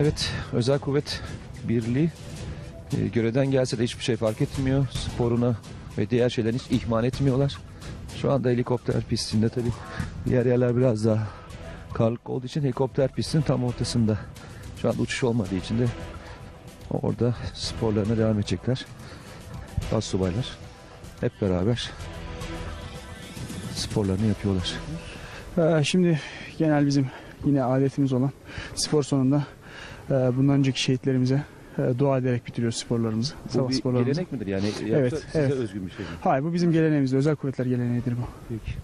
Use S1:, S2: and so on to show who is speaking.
S1: Evet, Özel Kuvvet Birliği e, görevden gelse de hiçbir şey fark etmiyor. Sporuna ve diğer şeylerini hiç ihmal etmiyorlar. Şu anda helikopter pistinde tabii diğer yerler biraz daha karlık olduğu için helikopter pistinin tam ortasında. Şu anda uçuş olmadığı için de orada sporlarına devam edecekler. Bas subaylar hep beraber sporlarını yapıyorlar.
S2: Ee, Şimdi genel bizim yine adetimiz olan spor sonunda bundan önceki şehitlerimize e, dua ederek bitiriyoruz sporlarımızı.
S1: Bu
S2: sabah
S1: bir
S2: sporlarımızı.
S1: gelenek midir yani?
S2: Evet,
S1: size
S2: evet.
S1: özgü bir şey mi?
S2: Hayır bu bizim geleneğimizde özel kuvvetler geleneğidir bu.
S1: Peki.